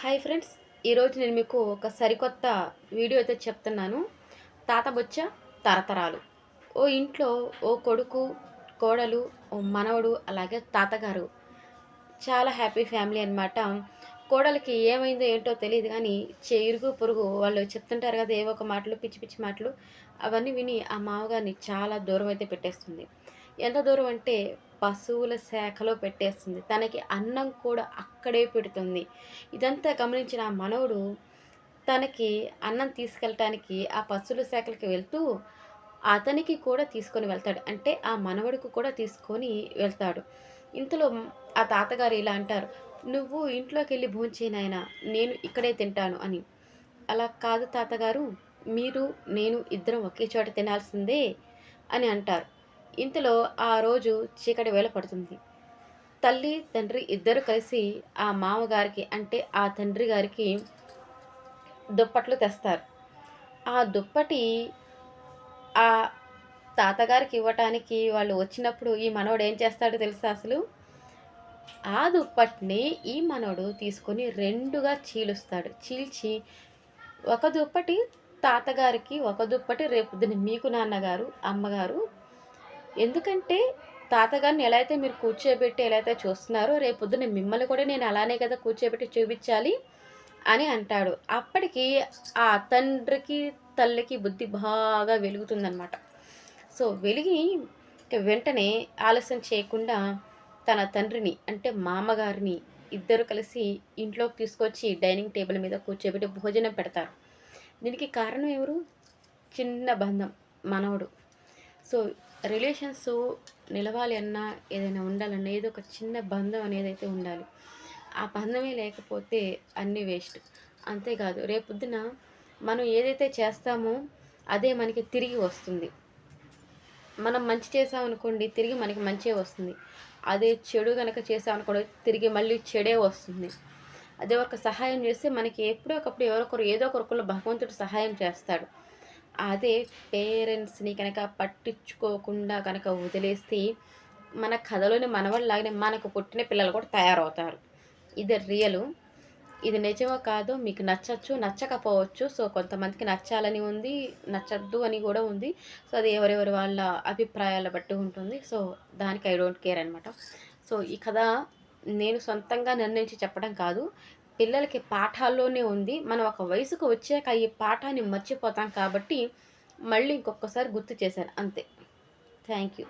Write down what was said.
Hi friends ఈరోజు నేను మీకు ఒక సరికొత్త వీడియో అయితే చెప్తున్నాను. తాత బొచ్చ తరతరాలు. ఓ ఇంట్లో ఓ కొడుకు కోడలు ఓ మనవడు అలాగే తాతగారు. చాలా హ్యాపీ ఫ్యామిలీ అనమాట కోడలికి ఏమైందో ఏంటో తెలియదు కానీ ఇరుగు పొరుగు వాళ్ళు చెప్తుంటారు కదా ఏవో ఒక మాటలు పిచ్చి పిచ్చి మాటలు. అవన్నీ విని ఆ మామగారిని చాలా దూరం అయితే పెట్టేస్తుంది. ఎంత దూరం అంటే పశువుల శాఖలో పెట్టేస్తుంది. తనకి అన్నం కూడా అక్కడే పెడుతుంది. ఇదంతా గమనించిన ఆ మనవుడు తనకి అన్నం తీసుకెళ్ళటానికి ఆ పశువుల శాఖలకి వెళ్తూ అతనికి కూడా తీసుకొని వెళ్తాడు. అంటే ఆ మనవడికి కూడా తీసుకొని వెళ్తాడు. ఇంతలో ఆ తాతగారు ఇలా అంటారు నువ్వు ఇంట్లోకి వెళ్ళి భోంచేనాయనా నేను ఇక్కడే తింటాను అని. అలా కాదు తాతగారు మీరు నేను ఇద్దరం ఒకే చోట తినాల్సిందే అని అంటారు. ఇంతలో ఆ రోజు చీకటి వేళ పడుతుంది. తల్లి తండ్రి ఇద్దరు కలిసి ఆ మామగారికి అంటే ఆ తండ్రి గారికి దుప్పట్లు తెస్తారు. ఆ దుప్పటి ఆ తాతగారికి ఇవ్వటానికి వాళ్ళు వచ్చినప్పుడు ఈ మనవడు ఏం చేస్తాడో తెలుసా అసలు? ఆ దుప్పటిని ఈ మనవడు తీసుకొని రెండుగా చీలుస్తాడు. చీల్చి ఒక దుప్పటి తాతగారికి ఒక దుప్పటి రేపు మీకు నాన్నగారు అమ్మగారు ఎందుకంటే తాతగారిని ఎలా అయితే మీరు కూర్చోబెట్టి ఎలా అయితే చూస్తున్నారో రేపొద్దున మిమ్మల్ని కూడా నేను అలానే కదా కూర్చోబెట్టి చూపించాలి అని అంటాడు. అప్పటికి ఆ తండ్రికి తల్లికి బుద్ధి బాగా వెలుగుతుందనమాట సో వెలిగి వెంటనే ఆలస్యం చేయకుండా తన తండ్రిని అంటే మామగారిని ఇద్దరు కలిసి ఇంట్లోకి తీసుకొచ్చి డైనింగ్ టేబుల్ మీద కూర్చోబెట్టి భోజనం పెడతారు. దీనికి కారణం ఎవరు? చిన్న బంధం మనవడు. సో రిలేషన్స్ నిలవాలి అన్నా ఏదైనా ఉండాలన్నా ఏదో ఒక చిన్న బంధం అనేది అయితే ఉండాలి. ఆ బంధమే లేకపోతే అన్నీ వేస్ట్. అంతేకాదు రేపొద్దున మనం ఏదైతే చేస్తామో అదే మనకి తిరిగి వస్తుంది. మనం మంచి చేసామనుకోండి తిరిగి మనకి మంచే వస్తుంది. అదే చెడు కనుక చేసామనుకోండి తిరిగి మళ్ళీ చెడే వస్తుంది. అదే ఒక సహాయం చేస్తే మనకి ఎప్పుడో ఒకప్పుడు ఎవరొకరు ఏదో ఒకరు భగవంతుడు సహాయం చేస్తాడు. అదే పేరెంట్స్ని కనుక పట్టించుకోకుండా కనుక వదిలేస్తే మన కథలోని మనవాళ్ళలాగానే మనకు పుట్టిన పిల్లలు కూడా తయారవుతారు. ఇది రియలు. ఇది నిజమో కాదో మీకు నచ్చచ్చు నచ్చకపోవచ్చు. సో కొంతమందికి నచ్చాలని ఉంది నచ్చద్దు అని కూడా ఉంది. సో అది ఎవరెవరి వాళ్ళ అభిప్రాయాల బట్టి ఉంటుంది. సో దానికి ఐ డోంట్ కేర్ అనమాట సో ఈ కథ నేను సొంతంగా నిర్ణయించి చెప్పడం కాదు. పిల్లలకి పాఠాల్లోనే ఉంది. మనం ఒక వయసుకు వచ్చాక ఈ పాఠాన్ని మర్చిపోతాం కాబట్టి మళ్ళీ ఇంకొకసారి గుర్తు చేశాను. అంతే. Thank you.